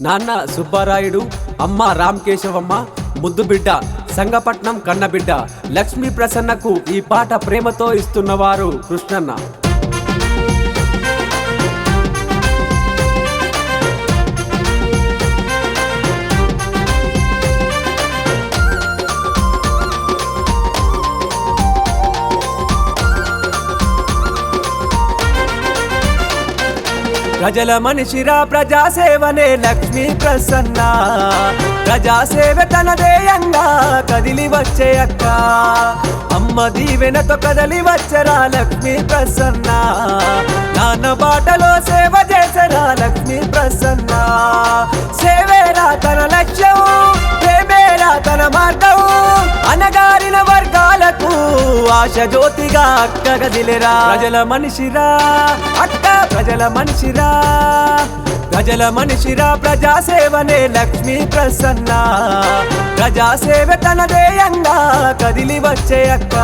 నాన్న సుబ్బారాయుడు అమ్మ రామకేశవమ్మ ముద్దు బిడ్డ సంగపట్నం కన్నబిడ్డ లక్ష్మీ ప్రసన్నకు ఈ పాట ప్రేమతో ఇస్తున్నవారు కృష్ణన్న. ప్రజల మనిషిరా ప్రజాసేవనే లక్ష్మీ ప్రసన్న. ప్రజాసేవ తనదేయంగా కదిలి వచ్చే అక్క. అమ్మ దీవెనతో కదలి వచ్చరా లక్ష్మీ ప్రసన్న. నాన్న బాటలో సేవ చేసరా లక్ష్మీ ప్రసన్న. ఆశ జ్యోతిగా అక్క గదిలేరా? ప్రజల మనిషిరా అక్క ప్రజల మనిషిరా. ప్రజల మనిషిరా ప్రజాసేవనే లక్ష్మీ ప్రసన్న. ప్రజాసేవ తన తనదేయంగా కదిలి వచ్చే అక్క.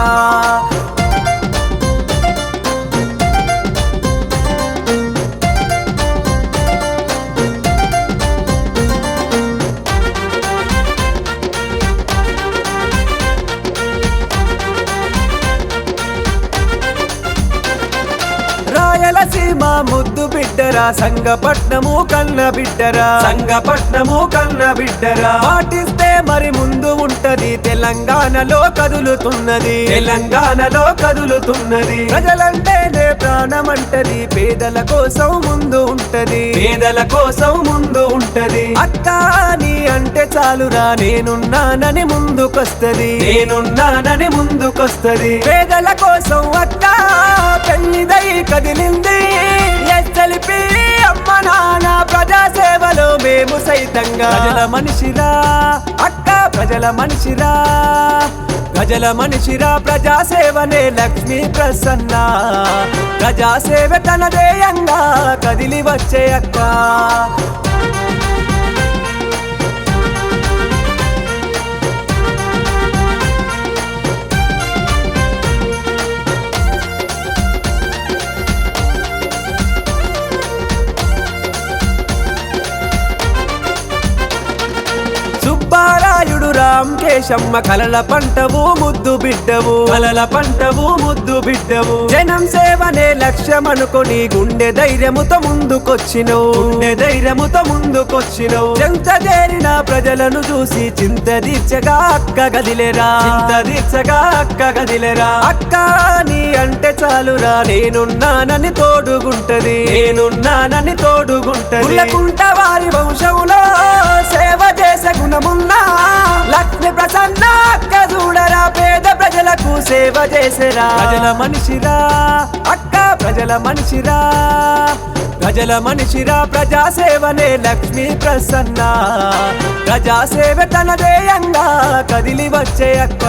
రాయలసీమ ముద్దు బిడ్డరా సంగపట్నము కన్న బిడ్డరా. సంగపట్నము కన్న బిడ్డరా. పాటిస్తే మరి ముందు ఉంటది తెలంగాణలో కదులుతున్నది. తెలంగాణలో కదులుతున్నది. ప్రజలంటేనే ప్రాణమంటది పేదల కోసం ముందు ఉంటది. పేదల కోసం ముందు ఉంటది. అక్క నీ అంటే చాలురా నేనున్నానని ముందుకొస్తది. నేనున్నానని ముందుకొస్తది. పేదల కోసం అక్క పెళ్ళిదై కదిలింది. ఎస్ఎల్పి అమ్మ నాన్న ప్రజా సేవలో మేము సైతంగా. ప్రజల మనిషిరా అక్క ప్రజల మనిషిరా. ప్రజల మనిషిరా ప్రజాసేవనే లక్ష్మీ ప్రసన్న. ప్రజాసేవ తనదేయంగా కదిలి వచ్చే అక్క. సుబ్బారాయుడు కలల పంటవు ముద్దు బిడ్డవు. కలల పంటవు ముద్దు బిడ్డవు. జనం సేవనే లక్ష్యం అనుకొని గుండె ధైర్యముతో ముందుకొచ్చినవు. గుండె ధైర్యముతో ముందుకొచ్చినవు. చెంత చేరిన ప్రజలను చూసి చింత దీక్షగా అక్క గదిలేరా. చింత దీక్షగా అక్క గదిలేరా. అక్క నీ అంటే చాలురా నేనున్నానని తోడుగుంటది. నేనున్నానని తోడుగుంటది. కుంట వారి వంశంలో సేవ చేసే గుణమున్నా ప్రసన్న చూడరా పేద ప్రజలకు సేవ చేసేరా. ప్రజల మనిషిరా అక్క ప్రజల మనిషిరా ప్రజల మనిషిరా ప్రజాసేవనే లక్ష్మీ ప్రసన్న. ప్రజాసేవ ధ్యేయంగా కదిలి వచ్చే అక్క.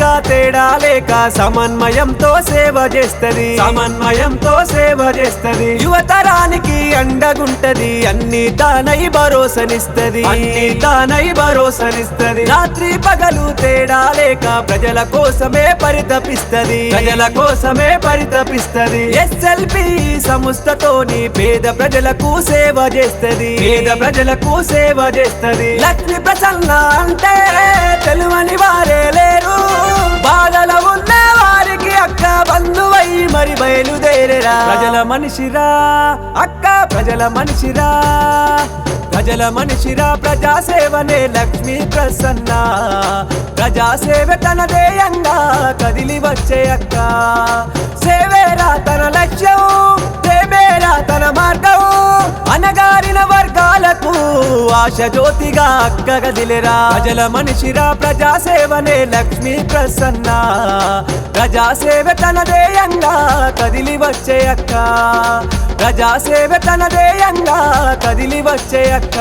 పేదాదనిక తేడా లేక సమన్వయంతో సేవ చేస్తది. సమన్వయంతో సేవ చేస్తది. యువతరానికి అండగుంటది. అన్ని తానై భరోసనిస్తది. అన్ని తానై భరోసనిస్తది. రాత్రి పగలు తేడా లేక ప్రజల కోసమే పరితపిస్తది. ప్రజల కోసమే పరితపిస్తది. ఎస్ఎల్పి సంస్థతోని పేద ప్రజలకు సేవ చేస్తది. పేద ప్రజలకు సేవ చేస్తది. లక్ష్మి ప్రసన్న అంటే తెలువని వారే. ప్రజల మనిషిరా అక్క ప్రజల మనిషిరా ప్రజల మనిషిరా ప్రజాసేవనే లక్ష్మీ ప్రసన్న ప్రజాసేవ తన దేయంగా కదిలి వచ్చే అక్క. సేవేరా తన లక్ష్యం ప్రేమేరా తన మార్గం. ప్రజలకు ఆశ జ్యోతిగా అక్క గదిలేరా ప్రజల మనిషిరా ప్రజాసేవనే లక్ష్మీ ప్రసన్న. ప్రజాసేవ తనదేయంగా కదిలి వచ్చే అక్క. ప్రజాసేవ తనదేయంగా కదిలి వచ్చే అక్క.